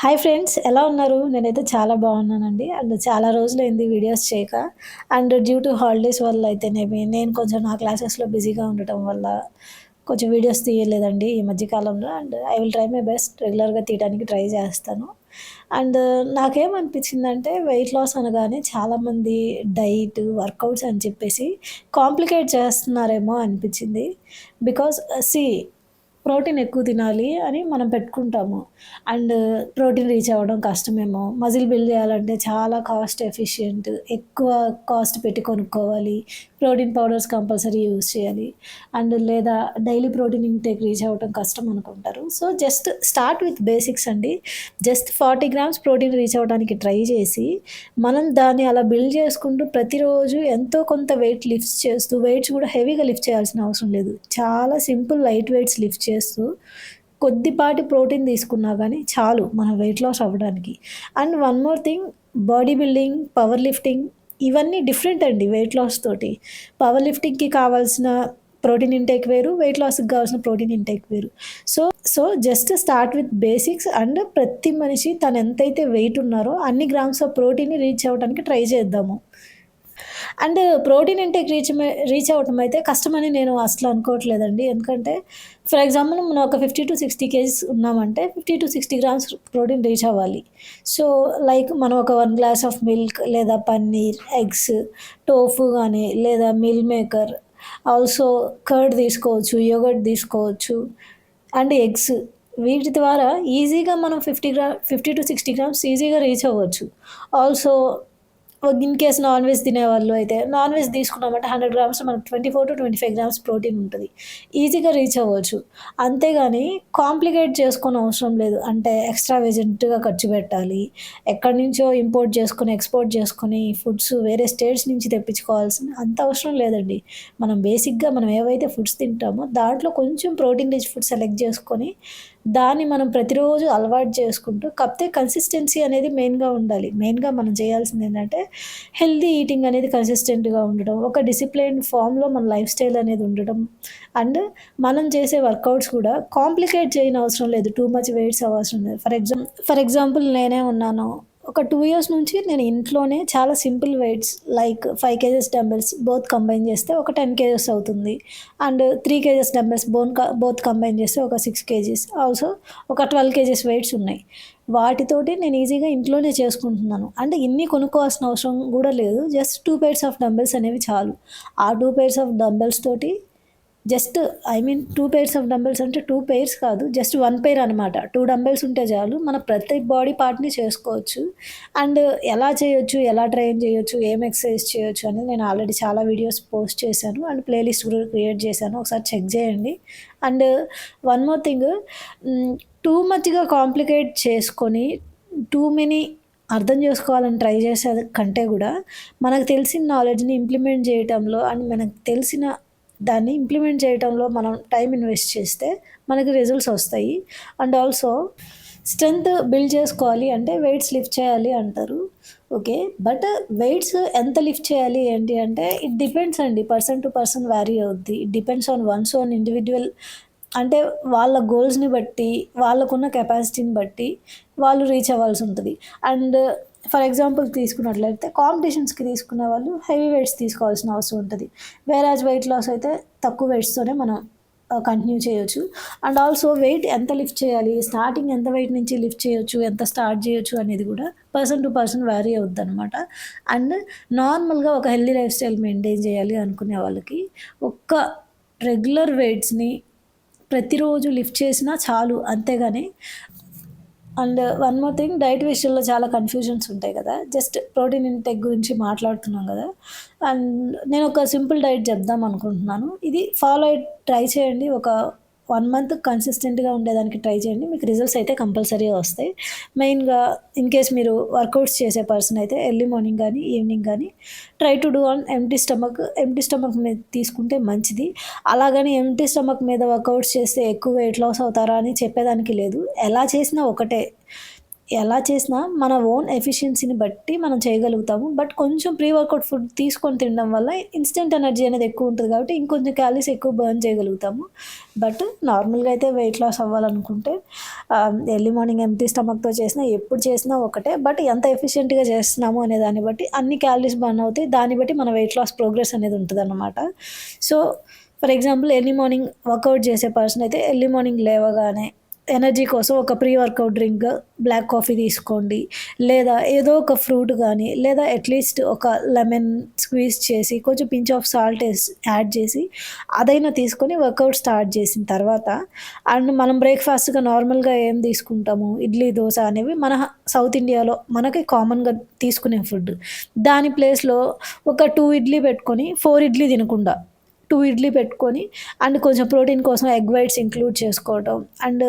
Hi friends ఎలా ఉన్నారు? నేనైతే చాలా బాగున్నానండి. అండ్ చాలా రోజులైంది వీడియోస్ చేయక. అండ్ డ్యూ టు హాలిడేస్ వల్ల అయితేనేమి నేను కొంచెం నా క్లాసెస్లో బిజీగా ఉండటం వల్ల కొంచెం వీడియోస్ తీయలేదండి ఈ మధ్యకాలంలో and I will try my best రెగ్యులర్గా తీయడానికి ట్రై చేస్తాను. అండ్ నాకేమనిపించిందంటే వెయిట్ లాస్ అనగానే చాలామంది డైట్ వర్కౌట్స్ అని చెప్పేసి కాంప్లికేట్ చేస్తున్నారేమో అనిపించింది. బికాస్ సి ప్రోటీన్ ఎక్కువ తినాలి అని మనం పెట్టుకుంటాము. అండ్ ప్రోటీన్ రీచ్ అవ్వడం కష్టమేమో. మజిల్ బిల్డ్ చేయాలంటే చాలా కాస్ట్ ఎఫిషియంట్. ఎక్కువ కాస్ట్ పెట్టి కొనుక్కోవాలి. ప్రోటీన్ పౌడర్స్ కంపల్సరీ యూజ్ చేయాలి. అండ్ లేదా డైలీ ప్రోటీన్ ఇంటేక్ రీచ్ అవ్వడం కష్టం అనుకుంటారు. So just start with basics అండి. Just forty grams protein reach అవ్వడానికి ట్రై చేసి మనం దాన్ని అలా బిల్డ్ చేసుకుంటూ ప్రతిరోజు ఎంతో కొంత వెయిట్ లిఫ్ట్ చేస్తూ వెయిట్స్ కూడా హెవీగా లిఫ్ట్ చేయాల్సిన అవసరం లేదు. చాలా సింపుల్ లైట్ వెయిట్స్ లిఫ్ట్ చేస్తూ కొద్దిపాటి ప్రోటీన్ తీసుకున్నా కానీ చాలు మన వెయిట్ లాస్ అవ్వడానికి. And one more thing body building power lifting ఇవన్నీ డిఫరెంట్ అండి వెయిట్ లాస్ తోటి. పవర్ లిఫ్టింగ్కి కావాల్సిన ప్రోటీన్ ఇంటేక్ వేరు వెయిట్ లాస్కి కావాల్సిన ప్రోటీన్ ఇంటేక్ వేరు. So so just start with basics and ప్రతి మనిషి తను ఎంతైతే వెయిట్ ఉన్నారో అన్ని గ్రామ్స్ ఆఫ్ ప్రోటీన్ రీచ్ అవ్వడానికి ట్రై చేద్దాము. And protein intake reach reach అవ్వటం అయితే కష్టమని నేను అసలు అనుకోవట్లేదండి. ఎందుకంటే ఫర్ ఎగ్జాంపుల్ మనం ఒక ఫిఫ్టీ టు సిక్స్టీ కేజీస్ ఉన్నామంటే fifty to sixty grams protein reach అవ్వాలి. సో లైక్ మనం ఒక వన్ గ్లాస్ ఆఫ్ మిల్క్ లేదా పన్నీర్ ఎగ్స్ టోఫు కానీ లేదా మిల్ మేకర్ ఆల్సో కర్డ్ తీసుకోవచ్చు యోగర్ట్ తీసుకోవచ్చు అండ్ ఎగ్స్. వీటి ద్వారా ఈజీగా మనం fifty gram fifty to sixty grams ఈజీగా రీచ్ అవ్వచ్చు. Also in case non veg తినేవాళ్ళు అయితే నాన్ వెజ్ తీసుకున్నామంటే హండ్రెడ్ గ్రామ్స్ మనకు twenty four to twenty five grams protein ఉంటుంది. ఈజీగా రీచ్ అవ్వచ్చు. అంతేగాని కాంప్లికేట్ చేసుకొని అవసరం లేదు. అంటే ఎక్స్ట్రా వెజెంట్గా ఖర్చు పెట్టాలి. ఎక్కడి నుంచో ఇంపోర్ట్ చేసుకొని ఎక్స్పోర్ట్ చేసుకొని ఫుడ్స్ వేరే స్టేట్స్ నుంచి తెప్పించుకోవాల్సిన అంత అవసరం లేదండి. మనం బేసిక్గా మనం ఏవైతే ఫుడ్స్ తింటామో దాంట్లో కొంచెం ప్రోటీన్ రిచ్ ఫుడ్ సెలెక్ట్ చేసుకొని దాన్ని మనం ప్రతిరోజు అలవాటు చేసుకుంటూ కాకపోతే కన్సిస్టెన్సీ అనేది మెయిన్గా ఉండాలి. మెయిన్గా మనం చేయాల్సింది ఏంటంటే హెల్దీ ఈటింగ్ అనేది కన్సిస్టెంట్గా ఉండడం ఒక డిసిప్లైన్ ఫామ్లో మన లైఫ్ స్టైల్ అనేది ఉండడం. అండ్ మనం చేసే వర్కౌట్స్ కూడా కాంప్లికేట్ చేయని అవసరం లేదు టూ మచ్ వెయిట్స్ అవసరం లేదు. ఫర్ ఎగ్జామ్ ఫర్ ఎగ్జాంపుల్ నేనే ఉన్నాను ఒక టూ ఇయర్స్ నుంచి నేను ఇంట్లోనే చాలా simple weights like five kgs dumbbells both combine చేస్తే ఒక టెన్ కేజెస్ అవుతుంది. And three kgs dumbbells bone both combine చేస్తే ఒక సిక్స్ కేజీస్ ఆల్సో ఒక ట్వెల్వ్ కేజెస్ వెయిట్స్ ఉన్నాయి. వాటితోటి నేను ఈజీగా ఇంట్లోనే చేసుకుంటున్నాను. అంటే ఇన్ని కొనుక్కోవాల్సిన అవసరం కూడా లేదు. Just two pairs of dumbbells అనేవి చాలు. ఆ టూ పేర్స్ ఆఫ్ డంబెల్స్ తోటి just I mean two pairs of dumbbells అంటే టూ పెయిర్స్ కాదు జస్ట్ వన్ పెయిర్ అనమాట టూ డంబెల్స్ ఉంటే చాలు మన ప్రతి బాడీ పార్ట్ని చేసుకోవచ్చు. అండ్ ఎలా చేయొచ్చు ఎలా ట్రైన్ చేయొచ్చు ఏం ఎక్సర్సైజ్ చేయొచ్చు అని నేను ఆల్రెడీ చాలా వీడియోస్ పోస్ట్ చేశాను. అండ్ ప్లేలిస్ట్ కూడా క్రియేట్ చేశాను. ఒకసారి చెక్ చేయండి. And one more thing too మచ్గా complicate చేసుకొని టూ మెనీ అర్థం చేసుకోవాలని ట్రై చేసే కంటే కూడా మనకు తెలిసిన నాలెడ్జ్ని ఇంప్లిమెంట్ చేయటంలో అండ్ మనకు తెలిసిన దాన్ని ఇంప్లిమెంట్ చేయడంలో మనం టైం ఇన్వెస్ట్ చేస్తే మనకి రిజల్ట్స్ వస్తాయి. అండ్ ఆల్సో స్ట్రెంగ్త్ బిల్డ్ చేసుకోవాలి అంటే వెయిట్స్ లిఫ్ట్ చేయాలి అంటారు. ఓకే బట్ వెయిట్స్ ఎంత లిఫ్ట్ చేయాలి ఏంటి అంటే ఇట్ డిపెండ్స్ అండి. పర్సన్ టు పర్సన్ వ్యారీ అవుద్ది. It depends on one's own individual అంటే వాళ్ళ గోల్స్ని బట్టి వాళ్ళకున్న కెపాసిటీని బట్టి వాళ్ళు రీచ్ అవ్వాల్సి ఉంటుంది. అండ్ ఫర్ ఎగ్జాంపుల్ తీసుకున్నట్లయితే కాంపిటీషన్స్కి తీసుకునే వాళ్ళు హెవీ వెయిట్స్ తీసుకోవాల్సిన అవసరం ఉంటుంది. వేరాజ్ వెయిట్ లాస్ అయితే తక్కువ వెయిట్స్తోనే మనం కంటిన్యూ చేయొచ్చు. అండ్ ఆల్సో వెయిట్ ఎంత లిఫ్ట్ చేయాలి? స్టార్టింగ్ ఎంత వెయిట్ నుంచి లిఫ్ట్ చేయొచ్చు? ఎంత స్టార్ట్ చేయొచ్చు? అనేది కూడా పర్సన్ టు పర్సన్ వ్యారీ అవుద్ది అనమాట అండ్ నార్మల్గా ఒక హెల్దీ లైఫ్ స్టైల్ మెయింటైన్ చేయాలి అనుకునే వాళ్ళకి ఒక్క రెగ్యులర్ వెయిట్స్ని ప్రతిరోజు లిఫ్ట్ చేసినా చాలు. అంతేగాని and one more thing diet విషయంలో చాలా కన్ఫ్యూజన్స్ ఉంటాయి కదా. జస్ట్ ప్రోటీన్ ఇంటెక్ గురించి మాట్లాడుతున్నాం కదా. అండ్ నేను ఒక సింపుల్ డైట్ చెప్దాం అనుకుంటున్నాను. ఇది ఫాలో అయి ట్రై చేయండి. ఒక వన్ మంత్ కన్సిస్టెంట్గా ఉండేదానికి ట్రై చేయండి. మీకు రిజల్ట్స్ అయితే కంపల్సరీగా వస్తాయి. మెయిన్గా ఇన్ కేస్ మీరు వర్కౌట్స్ చేసే పర్సన్ అయితే ఎర్లీ మార్నింగ్ కానీ ఈవినింగ్ కానీ try to do on empty stomach empty stomach మీద తీసుకుంటే మంచిది. అలాగని ఎంటీ స్టమక్ మీద వర్కౌట్స్ చేస్తే ఎక్కువ వెయిట్ లాస్ అవుతారా అని చెప్పేదానికి లేదు. ఎలా చేసినా ఒకటే. ఎలా చేసినా మన ఓన్ ఎఫిషియన్సీని బట్టి మనం చేయగలుగుతాము. బట్ కొంచెం ప్రీ వర్కౌట్ ఫుడ్ తీసుకొని తినడం వల్ల ఇన్స్టెంట్ ఎనర్జీ అనేది ఎక్కువ ఉంటుంది కాబట్టి ఇంకొంచెం క్యాలరీస్ ఎక్కువ బర్న్ చేయగలుగుతాము. బట్ నార్మల్గా అయితే వెయిట్ లాస్ అవ్వాలనుకుంటే ఎర్లీ మార్నింగ్ ఎంటీ స్టమక్తో చేసినా ఎప్పుడు చేసినా ఒకటే. బట్ ఎంత ఎఫిషియెంట్గా చేస్తున్నాము అనే దాన్ని బట్టి అన్ని క్యాలరీస్ బర్న్ అవుతాయి. దాన్ని బట్టి మన వెయిట్ లాస్ ప్రోగ్రెస్ అనేది ఉంటుంది అన్నమాట so for example early morning workout చేసే పర్సన్ అయితే ఎర్లీ మార్నింగ్ లేవగానే ఎనర్జీ కోసం ఒక pre workout drink black coffee తీసుకోండి. లేదా ఏదో ఒక ఫ్రూట్ కానీ లేదా అట్లీస్ట్ ఒక లెమన్ స్క్వీజ్ చేసి కొంచెం పించ్ ఆఫ్ సాల్ట్ యాడ్ చేసి అదైనా తీసుకొని వర్కౌట్ స్టార్ట్ చేసిన తర్వాత అండ్ మనం బ్రేక్ఫాస్ట్గా నార్మల్గా ఏం తీసుకుంటాము? ఇడ్లీ దోశ అనేవి మన సౌత్ ఇండియాలో మనకి కామన్గా తీసుకునే ఫుడ్. దాని ప్లేస్లో ఒక టూ ఇడ్లీ పెట్టుకొని ఫోర్ ఇడ్లీ తినకుండా టూ ఇడ్లీ పెట్టుకొని అండ్ కొంచెం ప్రోటీన్ కోసం ఎగ్ వైట్స్ ఇంక్లూడ్ చేసుకోవటం. అండ్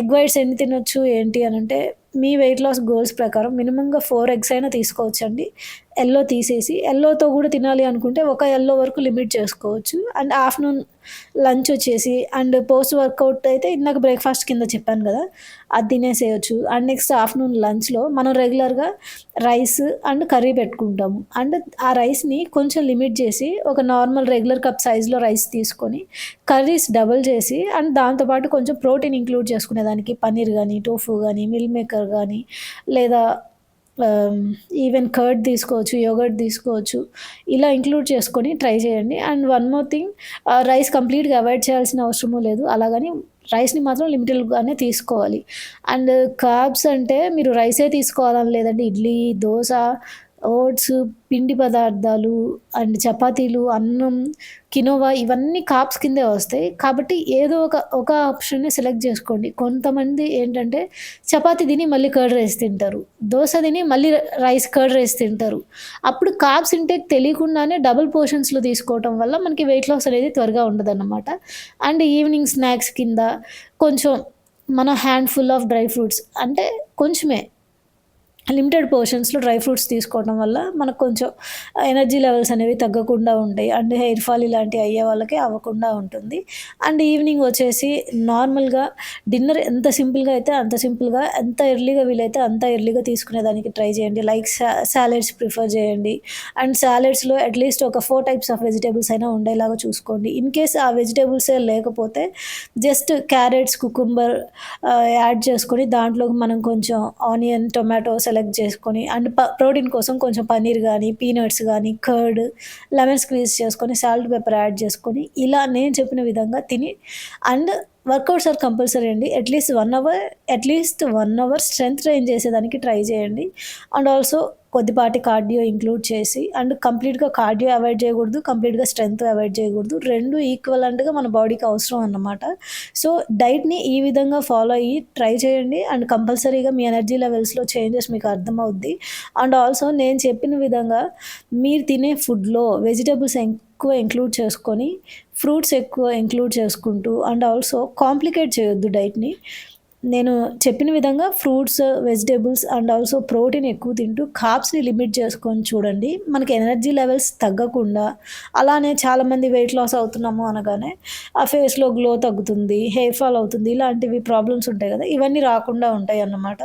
ఎగ్ వైట్స్ ఎన్ని తినొచ్చు ఏంటి అని అంటే మీ వెయిట్ లాస్ గోల్స్ ప్రకారం మినిమంగా ఫోర్ ఎగ్స్ అయినా తీసుకోవచ్చండి. ఎల్లో తీసేసి ఎల్లోతో కూడా తినాలి అనుకుంటే ఒక ఎల్లో వరకు లిమిట్ చేసుకోవచ్చు. అండ్ ఆఫ్టర్నూన్ లంచ్ వచ్చేసి అండ్ పోస్ట్ వర్కౌట్ అయితే ఇందాక బ్రేక్ఫాస్ట్ కింద చెప్పాను కదా అది తినేసేయచ్చు. అండ్ నెక్స్ట్ ఆఫ్టర్నూన్ లంచ్లో మనం రెగ్యులర్గా రైస్ అండ్ కర్రీ పెట్టుకుంటాము. అండ్ ఆ రైస్ని కొంచెం లిమిట్ చేసి ఒక నార్మల్ రెగ్యులర్ కప్ సైజులో రైస్ తీసుకొని కర్రీస్ డబుల్ చేసి అండ్ దాంతోపాటు కొంచెం ప్రోటీన్ ఇంక్లూడ్ చేసుకునేదానికి పన్నీర్ కానీ టోఫు కానీ మిల్ మేకర్ కానీ లేదా Um, ఈవెన్ కర్డ్ తీసుకోవచ్చు యోగర్ట్ తీసుకోవచ్చు ఇలా ఇంక్లూడ్ చేసుకొని ట్రై చేయండి. And one more thing rice కంప్లీట్గా అవాయిడ్ చేయాల్సిన అవసరము లేదు. అలాగని రైస్ని మాత్రం లిమిటెడ్గానే తీసుకోవాలి. అండ్ కార్బ్స్ అంటే మీరు రైసే తీసుకోవాలని లేదంటే ఇడ్లీ దోశ ఓట్స్ పిండి పదార్థాలు అండ్ చపాతీలు అన్నం కినోవా ఇవన్నీ కాప్స్ కిందే వస్తాయి. కాబట్టి ఏదో ఒక ఒక ఆప్షన్ని సెలెక్ట్ చేసుకోండి. కొంతమంది ఏంటంటే చపాతి తిని మళ్ళీ కర్డ్ రైస్ తింటారు. దోశ తిని మళ్ళీ రైస్ కర్డ్ రైస్ తింటారు. అప్పుడు కాప్స్ ఇంటేక్ తెలియకుండానే డబుల్ పోర్షన్స్లో తీసుకోవటం వల్ల మనకి వెయిట్ లాస్ అనేది త్వరగా ఉండదన్నమాట. అండ్ ఈవినింగ్ స్నాక్స్ కింద కొంచెం మన handful of dry fruits అంటే కొంచెమే. లిమిటెడ్ పోర్షన్స్లో డ్రై ఫ్రూట్స్ తీసుకోవడం వల్ల మనకు కొంచెం ఎనర్జీ లెవెల్స్ అనేవి తగ్గకుండా ఉంటాయి. అండ్ హెయిర్ ఫాల్ ఇలాంటివి అయ్యే వాళ్ళకి అవ్వకుండా ఉంటుంది. అండ్ ఈవినింగ్ వచ్చేసి నార్మల్గా డిన్నర్ ఎంత సింపుల్గా అయితే అంత సింపుల్గా ఎంత ఎర్లీగా వీలైతే అంత ఎర్లీగా తీసుకునేదానికి ట్రై చేయండి. లైక్ సాలెడ్స్ ప్రిఫర్ చేయండి. అండ్ సాలెడ్స్లో అట్లీస్ట్ ఒక ఫోర్ టైప్స్ ఆఫ్ వెజిటేబుల్స్ అయినా ఉండేలాగా చూసుకోండి. ఇన్ కేస్ ఆ వెజిటేబుల్సే లేకపోతే జస్ట్ క్యారెట్స్ కుకుంబర్ యాడ్ చేసుకొని దాంట్లోకి మనం కొంచెం ఆనియన్ టొమాటో సెలెక్ట్ చేసుకొని అండ్ ప ప్రోటీన్ కోసం కొంచెం పన్నీర్ కానీ పీనట్స్ కానీ కర్డ్ లెమన్ స్క్వీజ్ చేసుకొని సాల్ట్ పెప్పర్ యాడ్ చేసుకొని ఇలా నేను చెప్పిన విధంగా తిని అండ్ వర్కౌట్స్ ఆర్ కంపల్సరీ అండి. At least one hour at least one hour strength train చేసేదానికి ట్రై చేయండి. అండ్ ఆల్సో కొద్దిపాటి కార్డియో ఇంక్లూడ్ చేసి అండ్ కంప్లీట్గా కార్డియో అవాయిడ్ చేయకూడదు కంప్లీట్గా స్ట్రెంత్ అవాయిడ్ చేయకూడదు. రెండు ఈక్వలెంట్గా మన బాడీకి అవసరం అన్నమాట. సో డైట్ని ఈ విధంగా ఫాలో అయ్యి ట్రై చేయండి. అండ్ కంపల్సరీగా మీ ఎనర్జీ లెవెల్స్లో చేంజెస్ మీకు అర్థమవుద్ది. అండ్ ఆల్సో నేను చెప్పిన విధంగా మీరు తినే ఫుడ్లో వెజిటేబుల్స్ ఎక్కువ ఇంక్లూడ్ చేసుకొని ఫ్రూట్స్ ఎక్కువ ఇంక్లూడ్ చేసుకుంటూ అండ్ ఆల్సో కాంప్లికేట్ చేయొద్దు డైట్ని నేను చెప్పిన విధంగా fruits vegetables and also protein ఎక్కువ తింటూ కాప్స్ని లిమిట్ చేసుకొని చూడండి. మనకి ఎనర్జీ లెవెల్స్ తగ్గకుండా అలానే చాలామంది వెయిట్ లాస్ అవుతున్నాము అనగానే ఆ ఫేస్లో గ్లో తగ్గుతుంది హెయిర్ ఫాల్ అవుతుంది ఇలాంటివి ప్రాబ్లమ్స్ ఉంటాయి కదా. ఇవన్నీ రాకుండా ఉంటాయి అన్నమాట.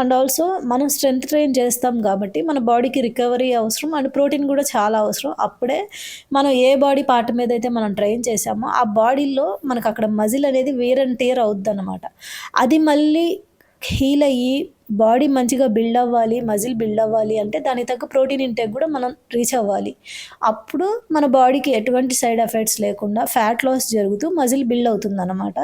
అండ్ ఆల్సో మనం స్ట్రెంత్ ట్రైన్ చేస్తాం కాబట్టి మన బాడీకి రికవరీ అవసరం అండ్ ప్రోటీన్ కూడా చాలా అవసరం. అప్పుడే మనం ఏ బాడీ పార్ట్ మీద అయితే మనం ట్రైన్ చేసామో ఆ బాడీలో మనకు అక్కడ మజిల్ అనేది వేర్ అండ్ టేర్ అవుద్ది అనమాట అది మళ్ళీ హీల్ అయ్యి బాడీ మంచిగా బిల్డ్ అవ్వాలి మజిల్ బిల్డ్ అవ్వాలి అంటే దానికి తగ్గ ప్రోటీన్ ఇంటెక్ కూడా మనం రీచ్ అవ్వాలి. అప్పుడు మన బాడీకి ఎటువంటి సైడ్ ఎఫెక్ట్స్ లేకుండా ఫ్యాట్ లాస్ జరుగుతూ మజిల్ బిల్డ్ అవుతుంది అనమాట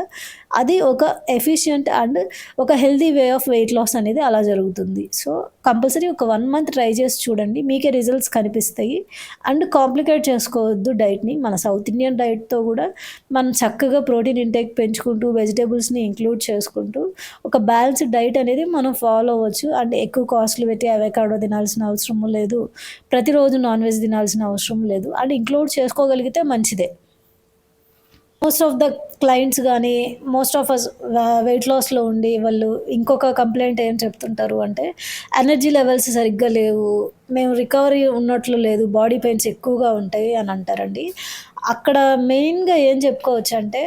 అది ఒక ఎఫిషియంట్ అండ్ ఒక healthy way of weight loss అనేది అలా జరుగుతుంది. సో కంపల్సరీ ఒక వన్ మంత్ ట్రై చేసి చూడండి మీకే రిజల్ట్స్ కనిపిస్తాయి. అండ్ కాంప్లికేట్ చేసుకోవద్దు డైట్ని మన సౌత్ ఇండియన్ డైట్తో కూడా మనం చక్కగా ప్రోటీన్ ఇంటేక్ పెంచుకుంటూ వెజిటేబుల్స్ని ఇంక్లూడ్ చేసుకుంటూ ఒక బ్యాలెన్స్డ్ డైట్ అనేది మనం ఫాలో అవ్వచ్చు. అండ్ ఎక్కువ కాస్ట్లు పెట్టి అవకాడో తినాల్సిన అవసరం లేదు. ప్రతిరోజు నాన్ వెజ్ తినాల్సిన అవసరం లేదు. అండ్ ఇంక్లూడ్ చేసుకోగలిగితే మంచిదే. మోస్ట్ ఆఫ్ ద క్లయింట్స్ కానీ మోస్ట్ ఆఫ్ అస్ వెయిట్ లాస్లో ఉండి వాళ్ళు ఇంకొక కంప్లైంట్ ఏం చెప్తుంటారు అంటే ఎనర్జీ లెవెల్స్ సరిగ్గా లేవు మేము రికవరీ ఉన్నట్లు లేదు బాడీ పెయిన్స్ ఎక్కువగా ఉంటాయి అని అంటారండి. అక్కడ మెయిన్గా ఏం చెప్పుకోవచ్చు అంటే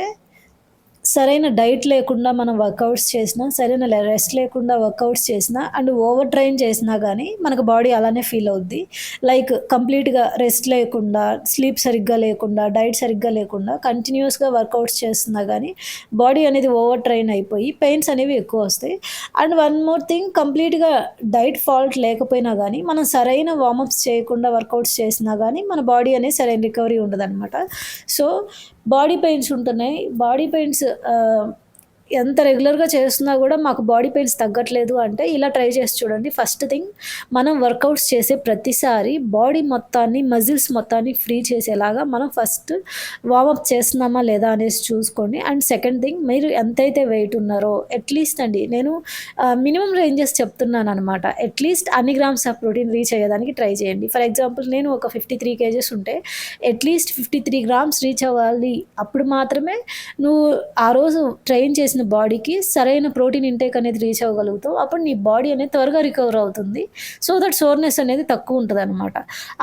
సరైన డైట్ లేకుండా మనం వర్కౌట్స్ చేసినా సరైన రెస్ట్ లేకుండా వర్కౌట్స్ చేసినా అండ్ ఓవర్ ట్రైన్ చేసినా కానీ మనకు బాడీ అలానే ఫీల్ అవుద్ది. లైక్ కంప్లీట్గా రెస్ట్ లేకుండా స్లీప్ సరిగ్గా లేకుండా డైట్ సరిగ్గా లేకుండా కంటిన్యూస్గా వర్కౌట్స్ చేస్తున్నా కానీ బాడీ అనేది ఓవర్ ట్రైన్ అయిపోయి పెయిన్స్ అనేవి ఎక్కువ వస్తాయి. అండ్ వన్ మోర్ థింగ్ కంప్లీట్గా డైట్ ఫాల్ట్ లేకపోయినా కానీ మనం సరైన వార్మప్స్ చేయకుండా వర్కౌట్స్ చేసినా కానీ మన బాడీ అనేది సరైన రికవరీ ఉండదు సో బాడీ పెయిన్స్ ఉంటున్నాయి బాడీ పెయిన్స్ ఎంత రెగ్యులర్గా చేస్తున్నా కూడా మాకు బాడీ పెయిన్స్ తగ్గట్లేదు అంటే ఇలా ట్రై చేసి చూడండి. ఫస్ట్ థింగ్ మనం వర్కౌట్స్ చేసే ప్రతిసారి బాడీ మొత్తాన్ని మజిల్స్ మొత్తాన్ని ఫ్రీ చేసేలాగా మనం ఫస్ట్ వార్మప్ చేస్తున్నామా లేదా అనేసి చూసుకోండి. అండ్ సెకండ్ థింగ్ మీరు ఎంతైతే వెయిట్ ఉన్నారో అట్లీస్ట్ అండి నేను మినిమం రేంజెస్ చెప్తున్నాను అనమాట అట్లీస్ట్ అన్ని గ్రామ్స్ ఆఫ్ ప్రోటీన్ రీచ్ అయ్యేదానికి ట్రై చేయండి. ఫర్ ఎగ్జాంపుల్ నేను ఒక ఫిఫ్టీ త్రీ కేజెస్ ఉంటే at least fifty three grams reach అవ్వాలి. అప్పుడు మాత్రమే నువ్వు ఆ రోజు ట్రైన్ చేసిన బాడీకి సరైన ప్రోటీన్ ఇంటేక్ అనేది రీచ్ అవ్వగలుగుతావు. అప్పుడు నీ బాడీ అనేది త్వరగా రికవర్ అవుతుంది. సో దట్ సోర్నెస్ అనేది తక్కువ ఉంటుంది అనమాట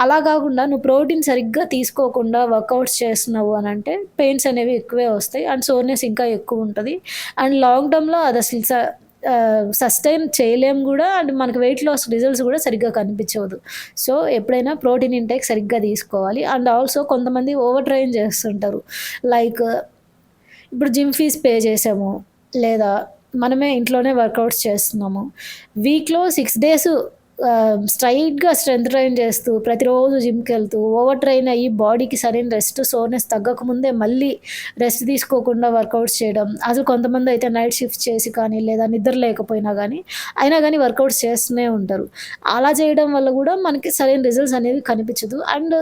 అలా కాకుండా నువ్వు ప్రోటీన్ సరిగ్గా తీసుకోకుండా వర్కౌట్స్ చేస్తున్నావు అని అంటే పెయిన్స్ అనేవి ఎక్కువే వస్తాయి. అండ్ సోర్నెస్ ఇంకా ఎక్కువ ఉంటుంది. అండ్ లాంగ్ టర్మ్లో అది అసలు సస్టైన్ చేయలేం కూడా. అండ్ మనకు వెయిట్ లాస్ రిజల్ట్స్ కూడా సరిగ్గా కనిపించవద్దు సో ఎప్పుడైనా ప్రోటీన్ ఇంటేక్ సరిగ్గా తీసుకోవాలి. అండ్ ఆల్సో కొంతమంది ఓవర్ ట్రైన్ చేస్తుంటారు. లైక్ ఇప్పుడు జిమ్ ఫీజ్ పే చేసాము. లేదా మనమే ఇంట్లోనే వర్కౌట్స్ చేస్తున్నాము. వీక్లో సిక్స్ డేస్ స్ట్రైట్గా స్ట్రెంత్ ట్రైన్ చేస్తూ ప్రతిరోజు జిమ్కి వెళ్తూ ఓవర్ ట్రైన్ అయ్యి బాడీకి సరైన రెస్ట్ సోర్నెస్ తగ్గకముందే మళ్ళీ రెస్ట్ తీసుకోకుండా వర్కౌట్స్ చేయడం. అసలు కొంతమంది అయితే నైట్ షిఫ్ట్ చేసి కానీ లేదా నిద్ర లేకపోయినా కానీ అయినా కానీ వర్కౌట్స్ చేస్తూనే ఉంటారు. అలా చేయడం వల్ల కూడా మనకి సరైన రిజల్ట్స్ అనేవి కనిపించదు. అండ్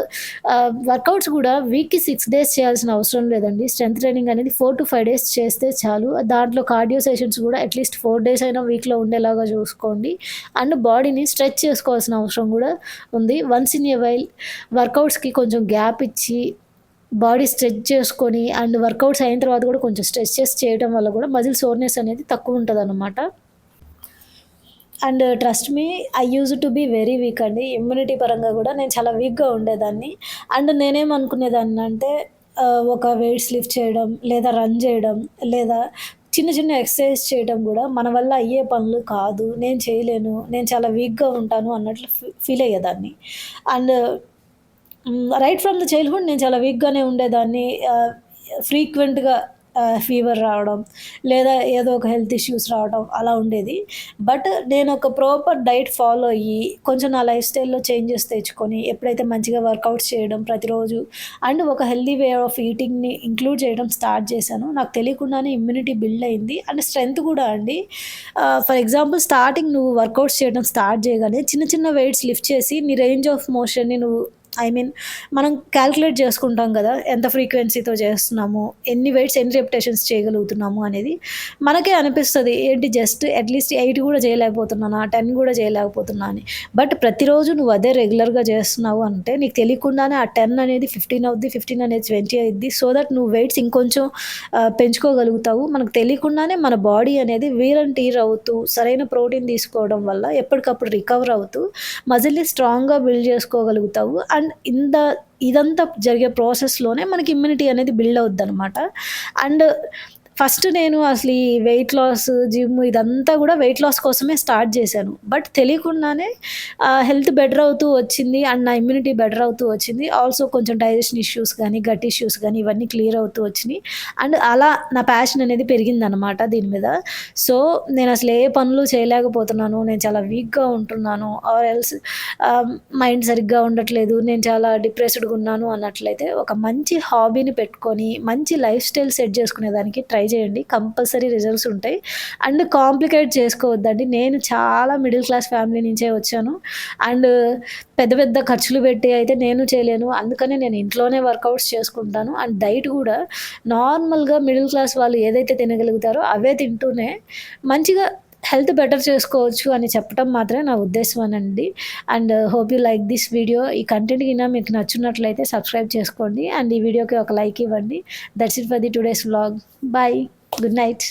uh, వర్కౌట్స్ కూడా వీక్కి సిక్స్ డేస్ చేయాల్సిన అవసరం లేదండి. స్ట్రెంత్ ట్రైనింగ్ అనేది ఫోర్ టు ఫైవ్ డేస్ చేస్తే చాలు. దాంట్లో కార్డియో సెషన్స్ కూడా అట్లీస్ట్ ఫోర్ డేస్ అయినా వీక్లో ఉండేలాగా చూసుకోండి. అండ్ బాడీని స్ట్రెచ్ చేసుకోవాల్సిన అవసరం కూడా ఉంది. వన్స్ ఇన్ ఏ వైల్ వర్కౌట్స్కి కొంచెం గ్యాప్ ఇచ్చి బాడీ స్ట్రెచ్ చేసుకొని అండ్ వర్కౌట్స్ అయిన తర్వాత కూడా కొంచెం స్ట్రెచెస్ చేయడం వల్ల కూడా మజిల్ సోర్నెస్ అనేది తక్కువ ఉంటుంది అనమాట and trust me I use to be very weak అండి. ఇమ్యూనిటీ పరంగా కూడా నేను చాలా వీక్గా ఉండేదాన్ని. అండ్ నేనేమనుకునేదాన్ని అంటే ఒక వెయిట్స్ లిఫ్ట్ చేయడం లేదా రన్ చేయడం లేదా చిన్న చిన్న ఎక్సర్సైజ్ చేయడం కూడా మన వల్ల అయ్యే పనులు కాదు నేను చేయలేను నేను చాలా వీక్గా ఉంటాను అన్నట్లు ఫీల్ అయ్యేదాన్ని. And right from the childhood నేను చాలా వీక్గానే ఉండేదాన్ని ఫ్రీక్వెంట్గా ఫీవర్ రావడం లేదా ఏదో ఒక హెల్త్ ఇష్యూస్ రావడం అలా ఉండేది. బట్ నేను ఒక ప్రాపర్ డైట్ ఫాలో అయ్యి కొంచెం నా లైఫ్ స్టైల్లో చేంజెస్ తెచ్చుకొని ఎప్పుడైతే మంచిగా వర్కౌట్స్ చేయడం ప్రతిరోజు అండ్ ఒక హెల్తీ వే ఆఫ్ ఈటింగ్ని ఇంక్లూడ్ చేయడం స్టార్ట్ చేశాను. నాకు తెలియకుండానే ఇమ్యూనిటీ బిల్డ్ అయింది. అండ్ స్ట్రెంగ్త్ కూడా అండి. ఫర్ ఎగ్జాంపుల్ స్టార్టింగ్ నువ్వు వర్కౌట్స్ చేయడం స్టార్ట్ చేయగానే చిన్న చిన్న వెయిట్స్ లిఫ్ట్ చేసి నీ రేంజ్ ఆఫ్ మోషన్ని నువ్వు ఐ మీన్ మనం క్యాల్కులేట్ చేసుకుంటాం కదా ఎంత ఫ్రీక్వెన్సీతో చేస్తున్నాము ఎన్ని వెయిట్స్ ఎన్ని రెప్యుటేషన్స్ చేయగలుగుతున్నాము అనేది మనకే అనిపిస్తుంది. ఏంటి జస్ట్ అట్లీస్ట్ ఎయిట్ కూడా చేయలేకపోతున్నానా టెన్ కూడా చేయలేకపోతున్నా అని. బట్ ప్రతిరోజు నువ్వు అదే రెగ్యులర్గా చేస్తున్నావు అంటే నీకు తెలియకుండానే ఆ టెన్ అనేది ఫిఫ్టీన్ అవుద్ది ఫిఫ్టీన్ అనేది ట్వంటీ అవుద్ది సో దట్ నువ్వు వెయిట్స్ ఇంకొంచెం పెంచుకోగలుగుతావు. మనకు తెలియకుండానే మన బాడీ అనేది వీర్ అండ్ టీర్ అవుతూ సరైన ప్రోటీన్ తీసుకోవడం వల్ల ఎప్పటికప్పుడు రికవర్ అవుతూ మజిల్ని స్ట్రాంగ్గా బిల్డ్ చేసుకోగలుగుతావు. అండ్ అండ్ ఇంత ఇదంతా జరిగే ప్రాసెస్లోనే మనకి ఇమ్యూనిటీ అనేది బిల్డ్ అవుద్ది అనమాట అండ్ ఫస్ట్ నేను అసలు ఈ వెయిట్ లాస్ జిమ్ ఇదంతా కూడా వెయిట్ లాస్ కోసమే స్టార్ట్ చేశాను. బట్ తెలియకుండానే హెల్త్ బెటర్ అవుతూ వచ్చింది అండ్ నా ఇమ్యూనిటీ బెటర్ అవుతూ వచ్చింది. ఆల్సో కొంచెం డైజెషన్ ఇష్యూస్ కానీ గట్ ఇష్యూస్ కానీ ఇవన్నీ క్లియర్ అవుతూ వచ్చినాయి. అండ్ అలా నా ప్యాషన్ అనేది పెరిగిందనమాట దీని మీద. సో నేను అసలు ఏ పనులు చేయలేకపోతున్నాను. నేను చాలా వీక్గా ఉంటున్నాను. ఆర్ ఎల్స్ మైండ్ సరిగ్గా ఉండట్లేదు. నేను చాలా డిప్రెస్డ్గా ఉన్నాను అన్నట్లయితే ఒక మంచి హాబీని పెట్టుకొని మంచి లైఫ్ స్టైల్ సెట్ చేసుకునేదానికి ట్రై చేయండి. కంపల్సరీ రిజల్ట్స్ ఉంటాయి. అండ్ కాంప్లికేట్ చేసుకోవద్దండి. నేను చాలా మిడిల్ క్లాస్ ఫ్యామిలీ నుంచే వచ్చాను. అండ్ పెద్ద పెద్ద ఖర్చులు పెట్టి అయితే నేను చేయలేను. అందుకనే నేను ఇంట్లోనే వర్కౌట్స్ చేసుకుంటాను. అండ్ డైట్ కూడా నార్మల్గా మిడిల్ క్లాస్ వాళ్ళు ఏదైతే తినగలుగుతారో అవే తింటూనే మంచిగా హెల్త్ బెటర్ చేసుకోవచ్చు అని చెప్పడం మాత్రమే నా ఉద్దేశం అనండి and hope you like this video ఈ కంటెంట్ కింద మీకు నచ్చినట్లయితే సబ్స్క్రైబ్ చేసుకోండి. అండ్ ఈ వీడియోకి ఒక లైక్ ఇవ్వండి. That's it for the today's vlog bye good night